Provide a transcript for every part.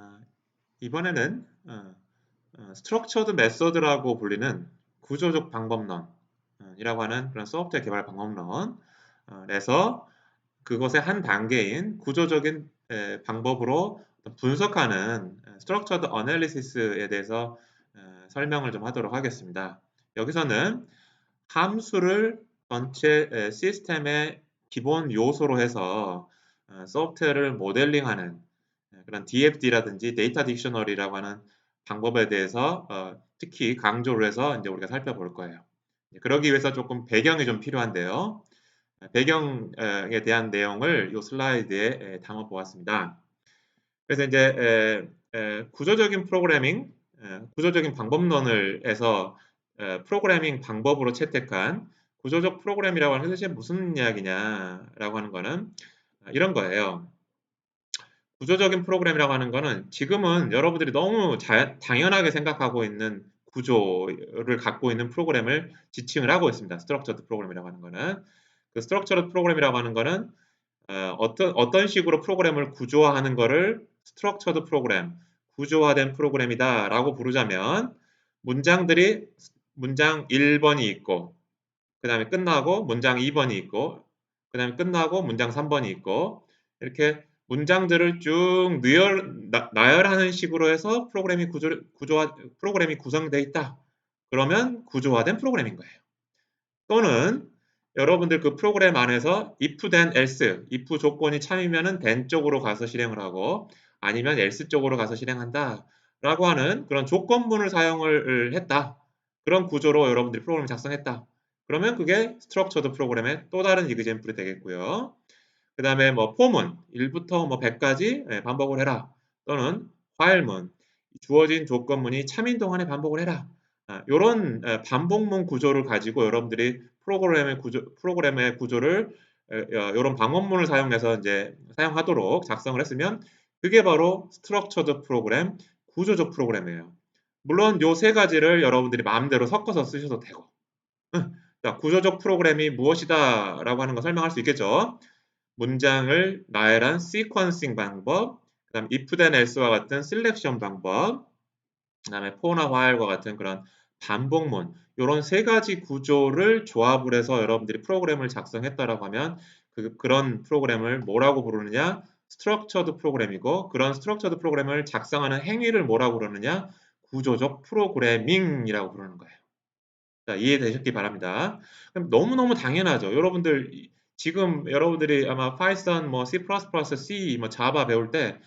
아, 이번에는 어, 어, 스트럭처드 메서드라고 불리는 구조적 방법론이라고 하는 그런 소프트웨어 개발 방법론에서 그것의 한 단계인 구조적인 에, 방법으로 분석하는 스트럭처드 어널리시스에 대해서 에, 설명을 좀 하도록 하겠습니다. 여기서는 함수를 전체 에, 시스템의 기본 요소로 해서 어, 소프트웨어를 모델링하는 그런 DFD라든지 데이터 딕셔너리라고 하는 방법에 대해서 어, 특히 강조를 해서 이제 우리가 살펴볼 거예요. 그러기 위해서 조금 배경이 좀 필요한데요. 배경에 대한 내용을 이 슬라이드에 담아 보았습니다. 그래서 이제 구조적인 프로그래밍, 구조적인 방법론을 해서 프로그래밍 방법으로 채택한 구조적 프로그램이라고 하는 것이 무슨 이야기냐라고 하는 거는 이런 거예요. 구조적인 프로그램이라고 하는 거는 지금은 여러분들이 너무 자, 당연하게 생각하고 있는 구조를 갖고 있는 프로그램을 지칭을 하고 있습니다. 스트럭처드 프로그램이라고 하는 거는 그 스트럭처드 프로그램이라고 하는 거는 어, 어떤 어떤 식으로 프로그램을 구조화하는 거를 스트럭처드 프로그램, 구조화된 프로그램이다라고 부르자면 문장들이 문장 1번이 있고 그 다음에 끝나고 문장 2번이 있고 그 다음에 끝나고 문장 3번이 있고 이렇게 문장들을 쭉 나열, 나 열하는 식으로 해서 프로그램이 구조, 구조화, 프로그램이 구성되어 있다. 그러면 구조화된 프로그램인 거예요. 또는 여러분들 그 프로그램 안에서 if then else, if 조건이 참이면은 then 쪽으로 가서 실행을 하고 아니면 else 쪽으로 가서 실행한다. 라고 하는 그런 조건문을 사용을 했다. 그런 구조로 여러분들이 프로그램을 작성했다. 그러면 그게 스트럭처드 프로그램의 또 다른 이그젠플이 되겠고요. 그 다음에 뭐 포문 1부터 뭐 100까지 예, 반복을 해라. 또는 화일문 주어진 조건문이 참인 동안에 반복을 해라. 이런 아, 예, 반복문 구조를 가지고 여러분들이 프로그램의 구조 프로그램의 구조를 이런 어, 방법문을 사용해서 이제 사용하도록 작성을 했으면 그게 바로 스트럭처드 프로그램 구조적 프로그램이에요. 물론 요 세 가지를 여러분들이 마음대로 섞어서 쓰셔도 되고 자, 구조적 프로그램이 무엇이다 라고 하는 거 설명할 수 있겠죠. 문장을 나열한 시퀀싱 방법, 그 다음 if then else와 같은 셀렉션 방법, 그 다음에 for나 while과 같은 그런 반복문 이런 세 가지 구조를 조합을 해서 여러분들이 프로그램을 작성했다라고 하면 그, 그런 프로그램을 뭐라고 부르느냐 스트럭처드 프로그램이고 그런 스트럭처드 프로그램을 작성하는 행위를 뭐라고 부르느냐 구조적 프로그래밍이라고 부르는 거예요. 자, 이해되셨기 바랍니다. 너무너무 당연하죠. 여러분들 지금 여러분들이 아마 파이썬, 뭐 C++, C, 뭐 자바 배울 때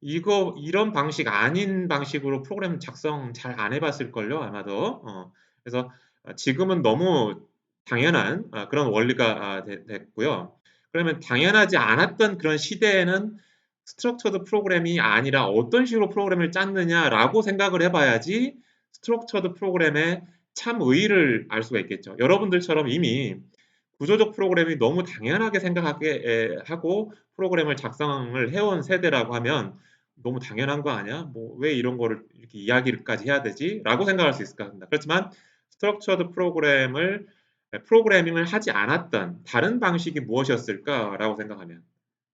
이거 이런 방식 아닌 방식으로 프로그램 작성 잘 안 해봤을 걸요 아마도. 어, 그래서 지금은 너무 당연한 아, 그런 원리가 아, 됐고요. 그러면 당연하지 않았던 그런 시대에는 스트럭처드 프로그램이 아니라 어떤 식으로 프로그램을 짰느냐라고 생각을 해봐야지 스트럭처드 프로그램의 참 의의를 알 수가 있겠죠. 여러분들처럼 이미 구조적 프로그램이 너무 당연하게 생각하게 하고 프로그램을 작성을 해온 세대라고 하면 너무 당연한 거 아니야? 뭐 왜 이런 거를 이렇게 이야기까지 해야 되지? 라고 생각할 수 있을 것 같습니다. 그렇지만 스트럭처드 프로그램을 프로그래밍을 하지 않았던 다른 방식이 무엇이었을까라고 생각하면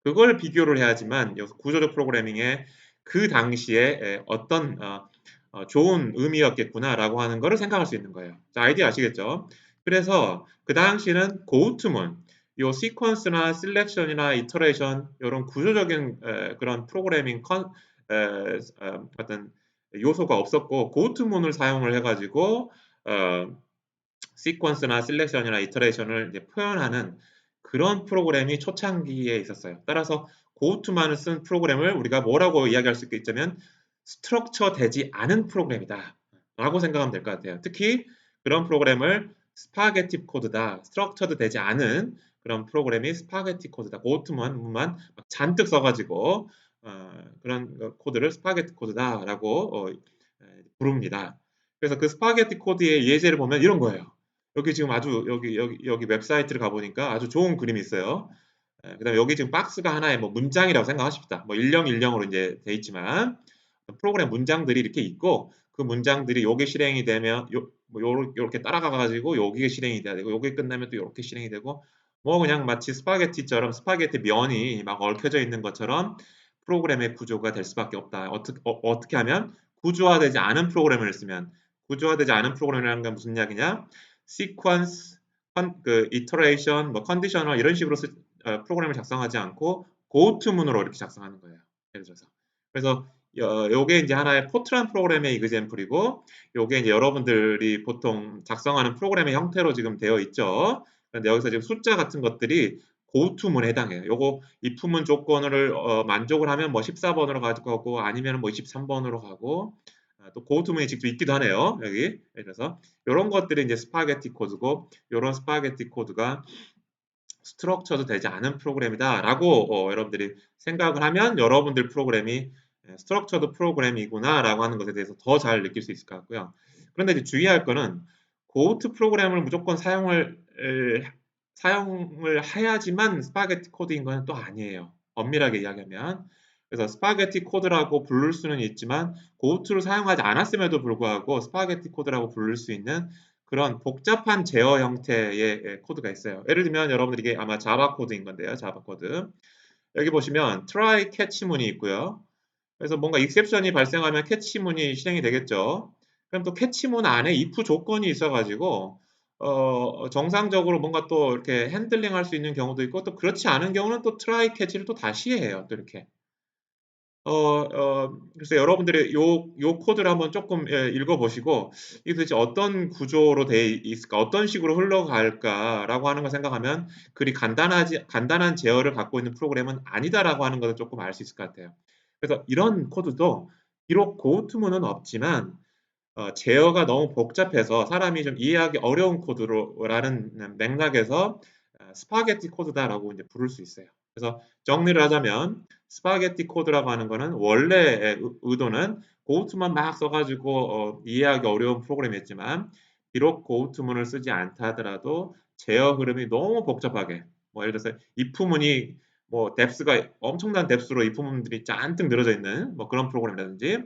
그걸 비교를 해야지만 구조적 프로그래밍의 그 당시에 어떤 어, 어, 좋은 의미였겠구나라고 하는 것을 생각할 수 있는 거예요. 자, 아이디어 아시겠죠? 그래서 그 당시는 고우트문, 요 시퀀스나 셀렉션이나 이터레이션 이런 구조적인 에, 그런 프로그래밍 컨, 에, 에, 어떤 요소가 없었고 고우트문을 사용을 해가지고 어, 시퀀스나 셀렉션이나 이터레이션을 표현하는 그런 프로그램이 초창기에 있었어요. 따라서 고우트만을 쓴 프로그램을 우리가 뭐라고 이야기할 수 있겠냐면 스트럭처 되지 않은 프로그램이다 라고 생각하면 될 것 같아요. 특히 그런 프로그램을 스파게티 코드다, 스트럭처드 되지 않은 그런 프로그램이 스파게티 코드다. 고트만 잔뜩 써가지고 어, 그런 코드를 스파게티 코드다라고 어, 부릅니다. 그래서 그 스파게티 코드의 예제를 보면 이런 거예요. 여기 지금 아주 여기 여기 여기 웹사이트를 가보니까 아주 좋은 그림이 있어요. 그다음에 여기 지금 박스가 하나의 뭐 문장이라고 생각하십시다. 뭐 일령 일령으로 이제 돼 있지만 프로그램 문장들이 이렇게 있고 그 문장들이 요게 실행이 되면 요, 뭐 요렇게 따라가 가지고 여기에 실행이 돼야 되고 요게 끝나면 또 이렇게 실행이 되고 뭐 그냥 마치 스파게티처럼 스파게티 면이 막 얽혀져 있는 것처럼 프로그램의 구조가 될 수밖에 없다. 어떻게 어, 떻게 하면 구조화되지 않은 프로그램을 쓰면 구조화되지 않은 프로그램이라는 건 무슨 이야기냐? 시퀀스, 그 이터레이션, 뭐 컨디셔널 이런 식으로 쓰, 어, 프로그램을 작성하지 않고 고투문으로 이렇게 작성하는 거예요. 예를 들어서. 그래서 어, 요게 이제 하나의 포트란 프로그램의 이그젠플이고 요게 이제 여러분들이 보통 작성하는 프로그램의 형태로 지금 되어 있죠. 그런데 여기서 지금 숫자 같은 것들이 고투문에 해당해요. 요거 입후문 조건을 어, 만족을 하면 뭐 14번으로 가고 아니면 뭐 23번으로 가고 아, 또 고투문이 직접 있기도 하네요. 여기 그래서 이런 것들이 이제 스파게티 코드고 이런 스파게티 코드가 스트럭처도 되지 않은 프로그램이다라고 어, 여러분들이 생각을 하면 여러분들 프로그램이 스트럭처드 프로그램이구나 라고 하는 것에 대해서 더 잘 느낄 수 있을 것 같고요. 그런데 이제 주의할 거는 고트 프로그램을 무조건 사용을 사용을 해야지만 스파게티 코드인 것은 또 아니에요. 엄밀하게 이야기하면. 그래서 스파게티 코드라고 부를 수는 있지만 고트를 사용하지 않았음에도 불구하고 스파게티 코드라고 부를 수 있는 그런 복잡한 제어 형태의 코드가 있어요. 예를 들면 여러분들 이게 아마 자바 코드인 건데요. 자바 코드. 여기 보시면 try catch문이 있고요. 그래서 뭔가 익셉션이 발생하면 캐치문이 실행이 되겠죠. 그럼 또 캐치문 안에 if 조건이 있어가지고 어, 정상적으로 뭔가 또 이렇게 핸들링 할 수 있는 경우도 있고 또 그렇지 않은 경우는 또 try catch를 또 다시 해요. 또 이렇게. 어, 어, 그래서 여러분들이 요, 요 코드를 한번 조금 예, 읽어보시고 이게 도대체 어떤 구조로 돼 있을까, 어떤 식으로 흘러갈까라고 하는 걸 생각하면 그리 간단하지, 간단한 제어를 갖고 있는 프로그램은 아니다라고 하는 것을 조금 알 수 있을 것 같아요. 그래서 이런 코드도 비록 고투문은 없지만 어, 제어가 너무 복잡해서 사람이 좀 이해하기 어려운 코드로라는 맥락에서 어, 스파게티 코드다라고 이제 부를 수 있어요. 그래서 정리를 하자면 스파게티 코드라고 하는 거는 원래의 의도는 고투만 막 써가지고 어, 이해하기 어려운 프로그램이었지만 비록 고투문을 쓰지 않다 하더라도 제어 흐름이 너무 복잡하게 뭐 예를 들어서 if문이 뭐 뎁스가 엄청난 뎁스로 이 부분들이 잔뜩 늘어져 있는 뭐 그런 프로그램이라든지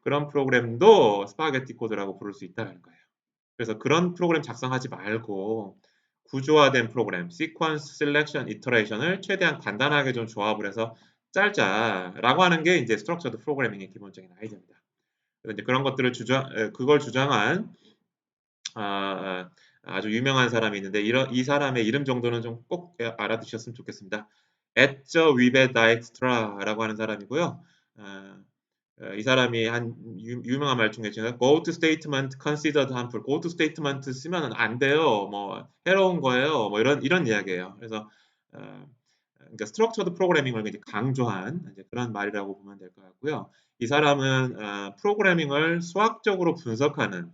그런 프로그램도 스파게티 코드라고 부를 수 있다는 거예요. 그래서 그런 프로그램 작성하지 말고 구조화된 프로그램, 시퀀스, 셀렉션, 이터레이션을 최대한 간단하게 좀 조합을 해서 짤자라고 하는 게 이제 스트럭처드 프로그래밍의 기본적인 아이디어입니다. 이제 그런 것들을 주장, 그걸 주장한 아, 아주 유명한 사람이 있는데 이런 이 사람의 이름 정도는 좀 꼭 알아두셨으면 좋겠습니다. 앳저 위베 다엑스트라라고 하는 사람이고요. 어, 어, 이 사람이 한 유, 명한 말 중에 제가 go to statement considered harmful, go to statement 쓰면 안 돼요, 뭐 해로운 거예요, 뭐 이런 이런 이야기예요. 그래서 어, 그러니까 스트럭처드 프로그래밍을 이제 강조한 이제 그런 말이라고 보면 될 것 같고요. 이 사람은 어, 프로그래밍을 수학적으로 분석하는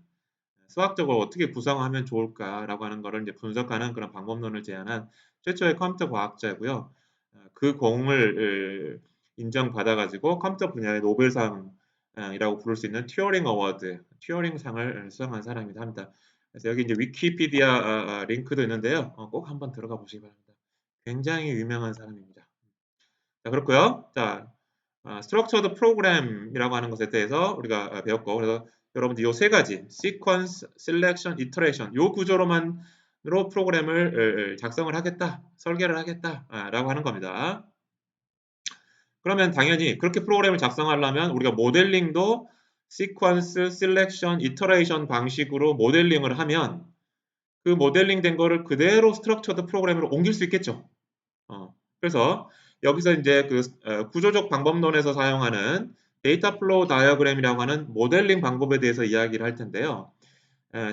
수학적으로 어떻게 구성하면 좋을까라고 하는 것을 이제 분석하는 그런 방법론을 제안한 최초의 컴퓨터 과학자고요. 그 공을 인정받아 가지고 컴퓨터 분야의 노벨상이라고 부를 수 있는 튜어링 어워드, 튜어링 상을 수상한 사람이기도 합니다. 그래서 여기 이제 위키피디아 아, 아, 링크도 있는데요. 어, 꼭 한번 들어가 보시기 바랍니다. 굉장히 유명한 사람입니다. 자, 그렇고요. 자, 스트럭처드 프로그램이라고 하는 것에 대해서 우리가 배웠고, 그래서 여러분들 이 세 가지, sequence, selection, iteration, 요 구조로만 로 프로그램을 작성을 하겠다, 설계를 하겠다라고 하는 겁니다. 그러면 당연히 그렇게 프로그램을 작성하려면 우리가 모델링도 시퀀스, 셀렉션, 이터레이션 방식으로 모델링을 하면 그 모델링 된 거를 그대로 스트럭처드 프로그램으로 옮길 수 있겠죠. 어, 그래서 여기서 이제 그 어, 구조적 방법론에서 사용하는 데이터 플로우 다이어그램이라고 하는 모델링 방법에 대해서 이야기를 할 텐데요.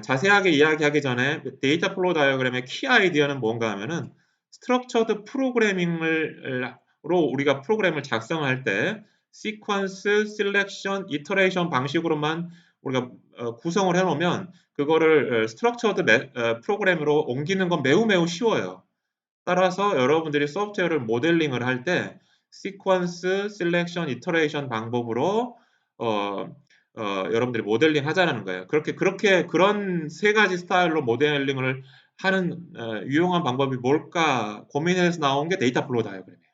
자세하게 이야기하기 전에 데이터 플로우 다이어그램의 키 아이디어는 뭔가 하면은 스트럭처드 프로그래밍으로 우리가 프로그램을 작성할 때 시퀀스, 셀렉션, 이터레이션 방식으로만 우리가 어, 구성을 해놓으면 그거를 스트럭처드 어, 프로그램으로 옮기는 건 매우 매우 쉬워요. 따라서 여러분들이 소프트웨어를 모델링을 할 때 시퀀스, 셀렉션, 이터레이션 방법으로 어, 어, 여러분들이 모델링 하자는 거예요. 그렇게 그렇게 그런 세 가지 스타일로 모델링을 하는 어, 유용한 방법이 뭘까 고민해서 나온 게 데이터 플로우 다이어그램이에요.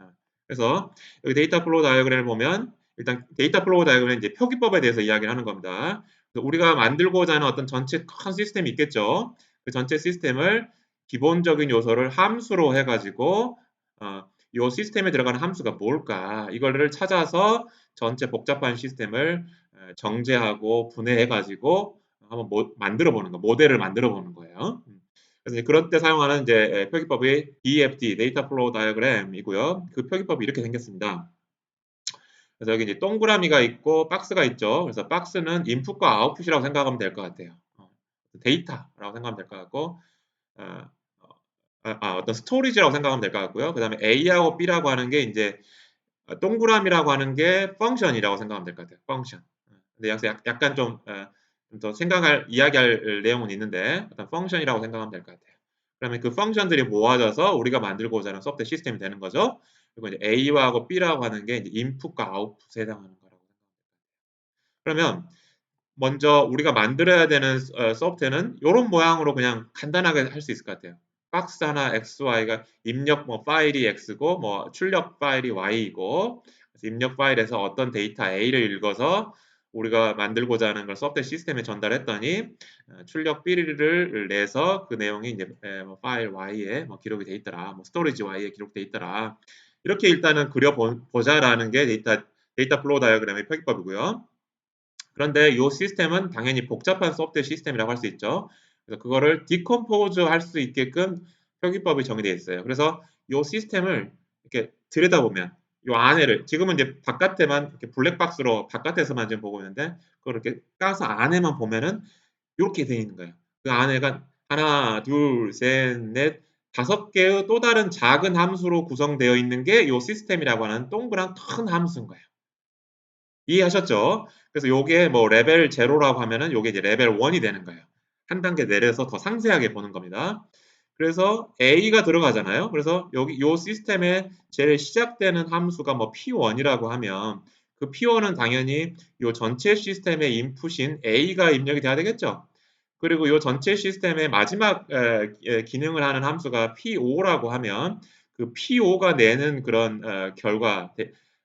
어, 그래서 여기 데이터 플로우 다이어그램을 보면 일단 데이터 플로우 다이어그램은 이제 표기법에 대해서 이야기를 하는 겁니다. 우리가 만들고자 하는 어떤 전체 큰 시스템이 있겠죠. 그 전체 시스템을 기본적인 요소를 함수로 해가지고 어, 이 시스템에 들어가는 함수가 뭘까? 이거를 찾아서 전체 복잡한 시스템을 에, 정제하고 분해해 가지고 한번 모, 만들어 보는 거, 모델을 만들어 보는 거예요. 음. 그래서 이제 그럴 때 사용하는 이제 에, 표기법이 DFD, Data Flow Diagram이고요. 그 표기법이 이렇게 생겼습니다. 그래서 여기 이제 동그라미가 있고 박스가 있죠. 그래서 박스는 인풋과 아웃풋이라고 생각하면 될 것 같아요. 어, 데이터라고 생각하면 될 것 같고 어, 아, 아, 어떤 스토리지라고 생각하면 될 것 같고요. 그 다음에 A하고 B라고 하는 게 이제 어, 동그라미라고 하는 게 펑션이라고 생각하면 될 것 같아요. 펑션. 근데 약, 약간 좀, 어, 좀더 생각할, 이야기할 내용은 있는데 어떤 펑션이라고 생각하면 될 것 같아요. 그러면 그 펑션들이 모아져서 우리가 만들고자 하는 소프트 시스템이 되는 거죠. 그리고 이제 A하고 B라고 하는 게 이제 인풋과 아웃풋에 해당하는 거라고 생각합니다. 그러면 먼저 우리가 만들어야 되는 어, 소프트는 이런 모양으로 그냥 간단하게 할 수 있을 것 같아요. 박스 하나 XY가 입력 뭐 파일이 X고 뭐 출력 파일이 Y이고 입력 파일에서 어떤 데이터 A를 읽어서 우리가 만들고자 하는 걸 소프트 시스템에 전달했더니 어, 출력 B를 내서 그 내용이 이제 뭐 파일 Y에 뭐 기록이 돼 있더라. 뭐 스토리지 Y에 기록돼 있더라. 이렇게 일단은 그려보자라는 게 데이터 데이터 플로우 다이어그램의 표기법이고요. 그런데 이 시스템은 당연히 복잡한 소프트 시스템이라고 할 수 있죠. 그래서 그거를 디컴포즈 할 수 있게끔 표기법이 정의되어 있어요. 그래서 이 시스템을 이렇게 들여다보면 이 안에를 지금은 이제 바깥에만 이렇게 블랙박스로 바깥에서만 지금 보고 있는데 그걸 이렇게 까서 안에만 보면은 이렇게 되어 있는 거예요. 그 안에가 하나, 둘, 셋, 넷, 다섯 개의 또 다른 작은 함수로 구성되어 있는 게 이 시스템이라고 하는 동그란 큰 함수인 거예요. 이해하셨죠? 그래서 요게 뭐 레벨 제로라고 하면은 요게 이제 레벨 1이 되는 거예요. 한 단계 내려서 더 상세하게 보는 겁니다. 그래서 A가 들어가잖아요. 그래서 여기 요 시스템에 제일 시작되는 함수가 뭐 P1이라고 하면 그 P1은 당연히 요 전체 시스템의 인풋인 A가 입력이 돼야 되겠죠. 그리고 요 전체 시스템의 마지막 에, 기능을 하는 함수가 P5라고 하면 그 P5가 내는 그런 어, 결과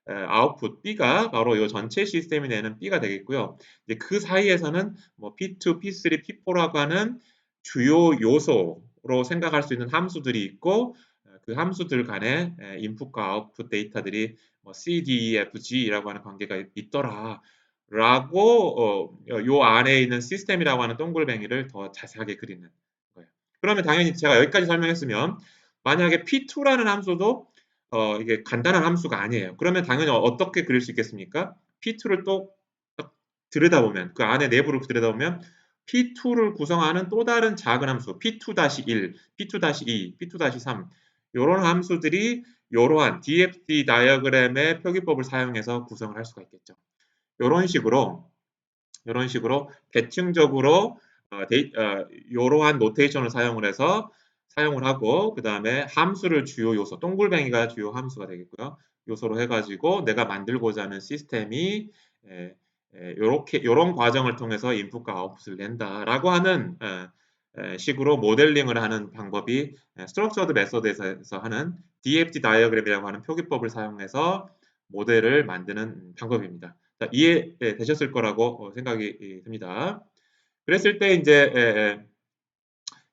아웃풋 B가 바로 이 전체 시스템이 내는 B가 되겠고요. 이제 그 사이에서는 뭐 P2, P3, P4라고 하는 주요 요소 로 생각할 수 있는 함수들이 있고 그 함수들 간에 인풋과 아웃풋 데이터들이 뭐 C, D, E, F, G라고 하는 관계가 있더라. 라고 어, 요 안에 있는 시스템이라고 하는 동글뱅이를 더 자세하게 그리는 거예요. 그러면 당연히 제가 여기까지 설명했으면 만약에 P2라는 함수도 어, 이게 간단한 함수가 아니에요. 그러면 당연히 어떻게 그릴 수 있겠습니까? P2를 또 들여다보면 그 안에 내부를 들여다보면 P2를 구성하는 또 다른 작은 함수 P2-1, P2-2, P2-3 이런 함수들이 이러한 DFT 다이어그램의 표기법을 사용해서 구성을 할 수가 있겠죠. 이런 식으로 이런 식으로 대칭적으로 어, 데이, 어, 이러한 노테이션을 사용을 해서 사용을 하고 그 다음에 함수를 주요 요소, 동글뱅이가 주요 함수가 되겠고요. 요소로 해가지고 내가 만들고자 하는 시스템이 에, 에, 요렇게 요런 과정을 통해서 인풋과 아웃풋을 낸다라고 하는 식으로 모델링을 하는 방법이 스트럭처드 메소드에서 하는 DFT 다이어그램이라고 하는 표기법을 사용해서 모델을 만드는 방법입니다. 자, 이해되셨을 거라고 어, 생각이 듭니다. 그랬을 때 이제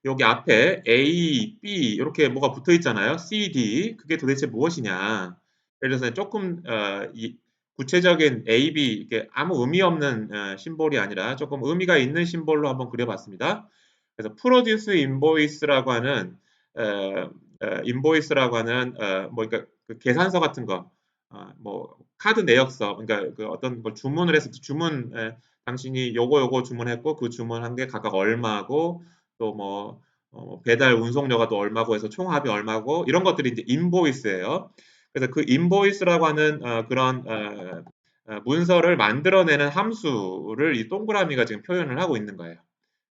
여기 앞에 A, B 이렇게 뭐가 붙어 있잖아요. C, D 그게 도대체 무엇이냐? 예를 들어서 조금 어, 이 구체적인 A, B 이게 아무 의미 없는 어, 심볼이 아니라 조금 의미가 있는 심볼로 한번 그려봤습니다. 그래서 프로듀스 인보이스라고 하는 어, 어, 인보이스라고 하는 어, 뭐 그러니까 그 계산서 같은 거, 어, 뭐 카드 내역서, 그러니까 그 어떤 걸 주문을 때 주문 에, 당신이 요거 요거 주문했고 그 주문한 게 각각 얼마고 또뭐 어, 배달 운송료가 또 얼마고 해서 총합이 얼마고 이런 것들이 이제 인보이스예요. 그래서 그 인보이스라고 하는 어, 그런 어, 어, 문서를 만들어내는 함수를 이 동그라미가 지금 표현을 하고 있는 거예요.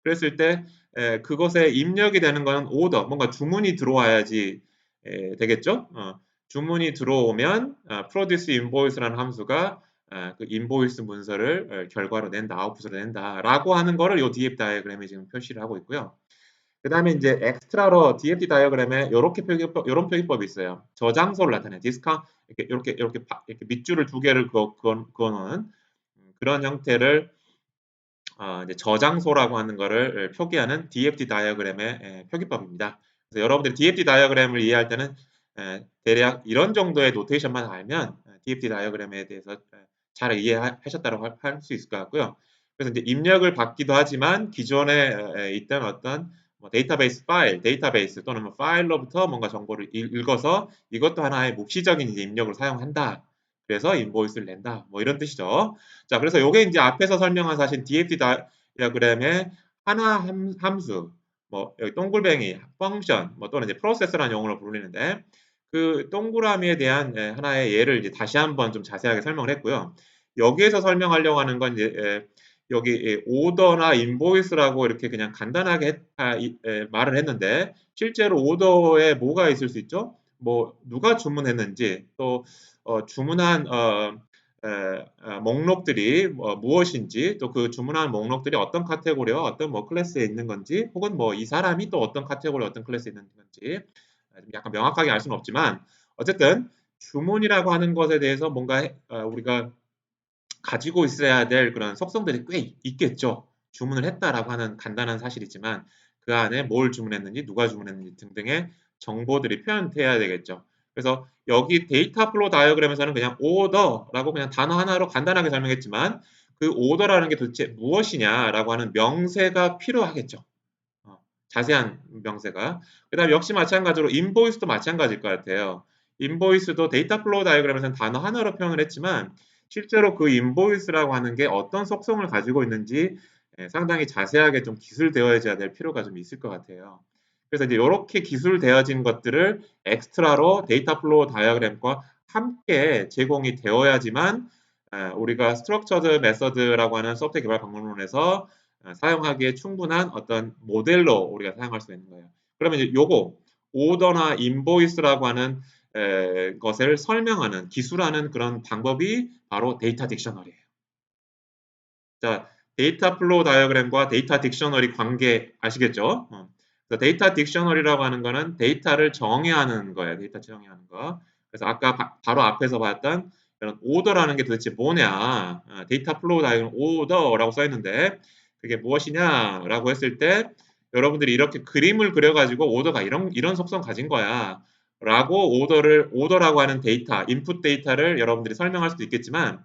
그랬을 때 에, 그것에 입력이 되는 거는 오더, 뭔가 주문이 들어와야지 에, 되겠죠? 어, 주문이 들어오면 어, produce invoice라는 함수가 어, 그 인보이스 문서를 어, 결과로 낸다, 아웃풋으로 낸다라고 하는 거를 이 DF 다이어그램에 지금 표시를 하고 있고요. 그 다음에 이제 엑스트라로 DFT 다이어그램에 이렇게 표기법, 이런 표기법이 있어요. 저장소를 나타내 디스카 이렇게 이렇게 이렇게, 이렇게 밑줄을 두 개를 그어, 그어, 놓은 그런 형태를 어, 이제 저장소라고 하는 거를 표기하는 DFT 다이어그램의 에, 표기법입니다. 그래서 여러분들이 DFT 다이어그램을 이해할 때는 에, 대략 이런 정도의 노테이션만 알면 DFT 다이어그램에 대해서 에, 잘 이해하셨다고 할 수 있을 것 같고요. 그래서 이제 입력을 받기도 하지만 기존에 에, 있던 어떤 뭐 데이터베이스 파일, 데이터베이스 또는 뭐 파일로부터 뭔가 정보를 읽 어서 이것도 하나의 묵시적인 이제 입력을 사용한다. 그래서 인보이스를 낸다. 뭐 이런 뜻이죠. 자, 그래서 요게 이제 앞에서 설명한 사실 DFT 다이어그램의 하나 함, 수뭐 여기 동글뱅이, 펑션, 뭐 또는 이제 프로세스라는 용어로 부르는데 그 동그라미에 대한 예, 하나의 예를 이제 다시 한번 좀 자세하게 설명을 했고요. 여기에서 설명하려고 하는 건 이제 예, 여기 오더나 인보이스라고 이렇게 그냥 간단하게 했, 아, 말을 했는데 실제로 오더에 뭐가 있을 수 있죠? 뭐 누가 주문했는지 또 어, 주문한 어, 에, 어, 목록들이 뭐 무엇인지 또 그 주문한 목록들이 어떤 카테고리와 어떤 뭐 클래스에 있는 건지 혹은 뭐 이 사람이 또 어떤 카테고리 어떤 클래스에 있는 건지 약간 명확하게 알 수는 없지만 어쨌든 주문이라고 하는 것에 대해서 뭔가 어, 우리가 가지고 있어야 될 그런 속성들이 꽤 있겠죠. 주문을 했다라고 하는 간단한 사실이지만 그 안에 뭘 주문했는지 누가 주문했는지 등등의 정보들이 표현돼야 되겠죠. 그래서 여기 데이터 플로 다이어그램에서는 그냥 오더라고 그냥 단어 하나로 간단하게 설명했지만 그 오더라는 게 도대체 무엇이냐라고 하는 명세가 필요하겠죠. 어, 자세한 명세가. 그 다음 역시 마찬가지로 인보이스도 마찬가지일 것 같아요. 인보이스도 데이터 플로우 다이어그램에서는 단어 하나로 표현을 했지만 실제로 그 인보이스라고 하는 게 어떤 속성을 가지고 있는지 예, 상당히 자세하게 좀 기술되어져야 될 필요가 좀 있을 것 같아요. 그래서 이제 이렇게 기술되어진 것들을 엑스트라로 데이터 플로우 다이어그램과 함께 제공이 되어야지만 아, 우리가 스트럭처드 메서드라고 하는 소프트웨어 개발 방법론에서 아, 사용하기에 충분한 어떤 모델로 우리가 사용할 수 있는 거예요. 그러면 이제 요거 오더나 인보이스라고 하는 것을 설명하는 기술하는 그런 방법이 바로 데이터 딕셔너리예요. 자, 데이터 플로우 다이어그램과 데이터 딕셔너리 관계 아시겠죠? 어. 데이터 딕셔너리라고 하는 거는 데이터를 정의하는 거예요. 데이터 정의하는 거. 그래서 아까 바, 로 앞에서 봤던 이런 오더라는 게 도대체 뭐냐? 어, 데이터 플로우 다이어그램 오더라고 써 있는데 그게 무엇이냐라고 했을 때 여러분들이 이렇게 그림을 그려가지고 오더가 이런 이런 속성 가진 거야. 라고 오더를 오더라고 하는 데이터, 인풋 데이터를 여러분들이 설명할 수도 있겠지만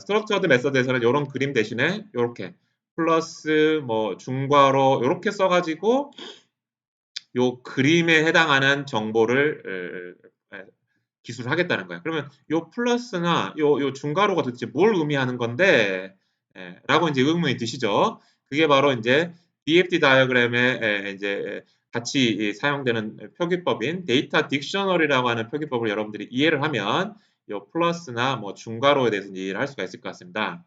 스트럭처드 메서드에서는 이런 그림 대신에 이렇게 플러스 뭐 중괄호 이렇게 써가지고 요 그림에 해당하는 정보를 기술하겠다는 거예요. 그러면 요 플러스나 요, 요 중괄호가 도대체 뭘 의미하는 건데 에, 라고 이제 의문이 드시죠. 그게 바로 이제 DFT 다이어그램에 에, 이제 같이 사용되는 표기법인 데이터 딕셔너리라고 하는 표기법을 여러분들이 이해를 하면 이 플러스나 뭐 중괄호에 대해서 이해를 할 수가 있을 것 같습니다.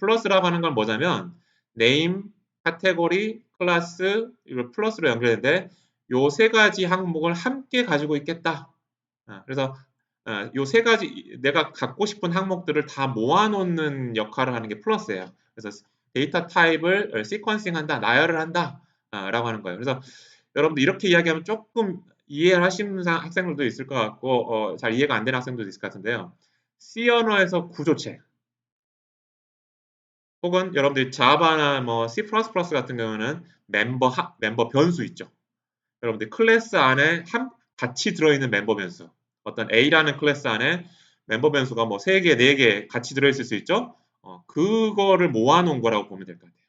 플러스라고 하는 건 뭐냐면 name, 카테고리, 클래스 이걸 플러스로 연결되는데 요 세 가지 항목을 함께 가지고 있겠다. 아, 그래서 아, 요세 가지 내가 갖고 싶은 항목들을 다 모아놓는 역할을 하는 게 플러스예요. 그래서 데이터 타입을 시퀀싱 한다, 나열을 한다 아, 라고 하는 거예요. 그래서 여러분들 이렇게 이야기하면 조금 이해를 하시는 학생들도 있을 것 같고 어, 잘 이해가 안 되는 학생들도 있을 것 같은데요. C 언어에서 구조체 혹은 여러분들이 자바나 뭐 C++ 같은 경우는 멤버 하, 멤버 변수 있죠. 여러분들 클래스 안에 한, 같이 들어있는 멤버 변수 어떤 A라는 클래스 안에 멤버 변수가 뭐 3개, 4개 같이 들어있을 수 있죠. 어, 그거를 모아놓은 거라고 보면 될 것 같아요.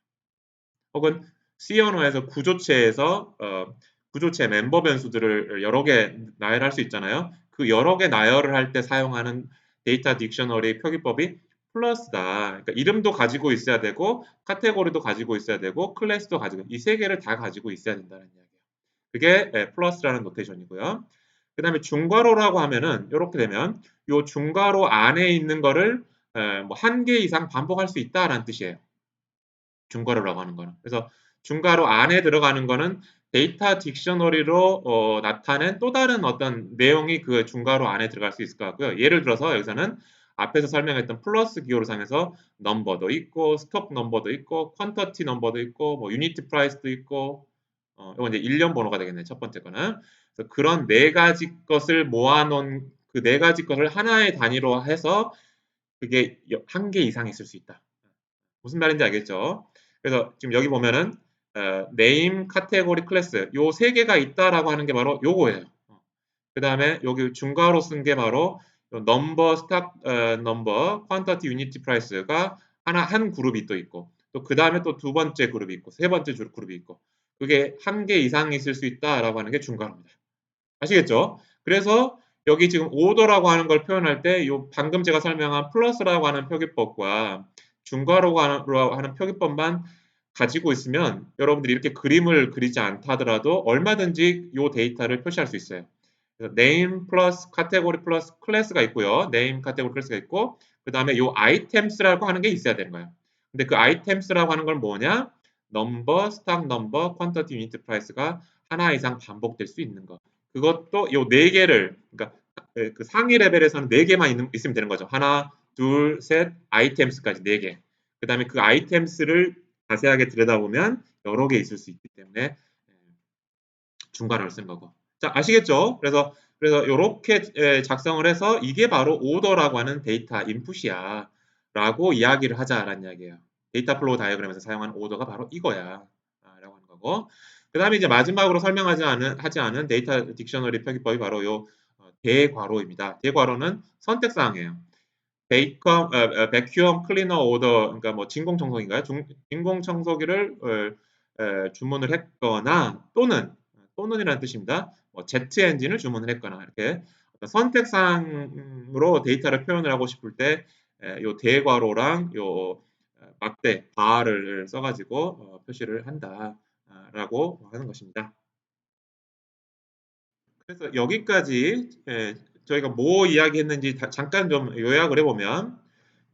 혹은 C 언어에서 구조체에서 어, 구조체 멤버 변수들을 여러 개 나열할 수 있잖아요. 그 여러 개 나열을 할 때 사용하는 데이터 딕셔너리 표기법이 플러스다. 그러니까 이름도 가지고 있어야 되고 카테고리도 가지고 있어야 되고 클래스도 가지고 이 세 개를 다 가지고 있어야 된다는 이야기예요. 그게 예, 플러스라는 노테이션이고요. 그 다음에 중괄호라고 하면은 이렇게 되면 이 중괄호 안에 있는 거를 예, 뭐한 개 이상 반복할 수 있다라는 뜻이에요. 중괄호라고 하는 거는. 그래서 중괄호 안에 들어가는 거는 데이터 딕셔너리로 어, 나타낸 또 다른 어떤 내용이 그 중괄호 안에 들어갈 수 있을 것 같고요. 예를 들어서 여기서는 앞에서 설명했던 플러스 기호로상에서 넘버도 있고 스톱 넘버도 있고 퀀터티 넘버도 있고 뭐 유니티 프라이스도 있고 어, 이건 이제 1년 번호가 되겠네. 첫 번째 거는. 그래서 그런 네 가지 것을 모아놓은 그 네 가지 것을 하나의 단위로 해서 그게 한 개 이상 있을 수 있다. 무슨 말인지 알겠죠? 그래서 지금 여기 보면은 어, 네임, 카테고리, 클래스 요 세 개가 있다라고 하는 게 바로 요거예요. 그 다음에 여기 중괄호 쓴 게 바로 넘버 스탁 넘버 퀀터티 유니티 프라이스가 하나 한 그룹이 또 있고 또 그 다음에 또 두 번째 그룹이 있고 세 번째 주- 그룹이 있고 그게 한 개 이상 있을 수 있다라고 하는 게 중괄호입니다. 아시겠죠? 그래서 여기 지금 오더라고 하는 걸 표현할 때 요 방금 제가 설명한 플러스라고 하는 표기법과 중괄호라고 하는 표기법만 가지고 있으면 여러분들이 이렇게 그림을 그리지 않다 하더라도 얼마든지 요 데이터를 표시할 수 있어요. 그래서 name 플러스 카테고리 플러스 클래스가 있고요. name 카테고리 클래스가 있고 그 다음에 요 items라고 하는 게 있어야 되는 거예요. 근데 그 items라고 하는 건 뭐냐? number, stack number, quantity, unit price가 하나 이상 반복될 수 있는 거. 그것도 요네 개를 그러니까 그 상위 레벨에서는 네 개만 있는, 있으면 되는 거죠. 하나, 둘, 셋, items까지 네 개. 그 다음에 그 items를 자세하게 들여다보면 여러 개 있을 수 있기 때문에 예, 중괄호를 쓴 거고. 자, 아시겠죠? 그래서 그래서 이렇게 작성을 해서 이게 바로 오더라고 하는 데이터 인풋이야. 라고 이야기를 하자라는 이야기예요. 데이터 플로우 다이어그램에서 사용하는 오더가 바로 이거야. 아, 라고 하는 거고. 그 다음에 이제 마지막으로 설명하지 않은, 하지 않은 데이터 딕셔너리 표기법이 바로 요 어, 대괄호입니다. 대괄호는 선택사항이에요. 베이컴, 어, 어, 베큐엄 클리너 오더, 그러니까 뭐 진공 청소기인가요? 중- 진공 청소기를 어, 에, 주문을 했거나 또는 또는이라는 뜻입니다. 뭐 제트 엔진을 주문을 했거나 이렇게 선택사항으로 데이터를 표현을 하고 싶을 때 요 대괄호랑 요 어, 막대 바를 써가지고 어, 표시를 한다라고 하는 것입니다. 그래서 여기까지 예, 저희가 뭐 이야기했는지 다- 잠깐 좀 요약을 해보면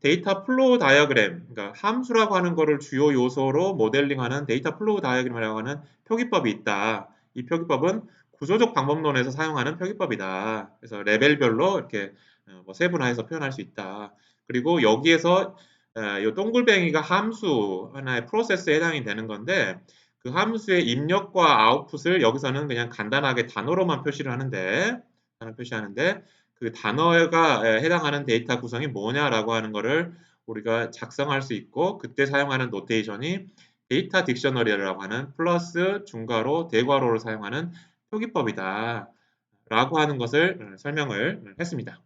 데이터 플로우 다이어그램, 그러니까 함수라고 하는 거를 주요 요소로 모델링하는 데이터 플로우 다이어그램이라고 하는 표기법이 있다. 이 표기법은 구조적 방법론에서 사용하는 표기법이다. 그래서 레벨별로 이렇게 어, 뭐 세분화해서 표현할 수 있다. 그리고 여기에서 어, 이 동글뱅이가 함수 하나의 프로세스에 해당이 되는 건데 그 함수의 입력과 아웃풋을 여기서는 그냥 간단하게 단어로만 표시를 하는데 단어 표시하는데 그 단어가 에, 해당하는 데이터 구성이 뭐냐라고 하는 거를 우리가 작성할 수 있고 그때 사용하는 노테이션이 데이터 딕셔너리라고 하는 플러스 중괄호 대괄호를 사용하는 표기법이다 라고 하는 것을 어, 설명을 했습니다.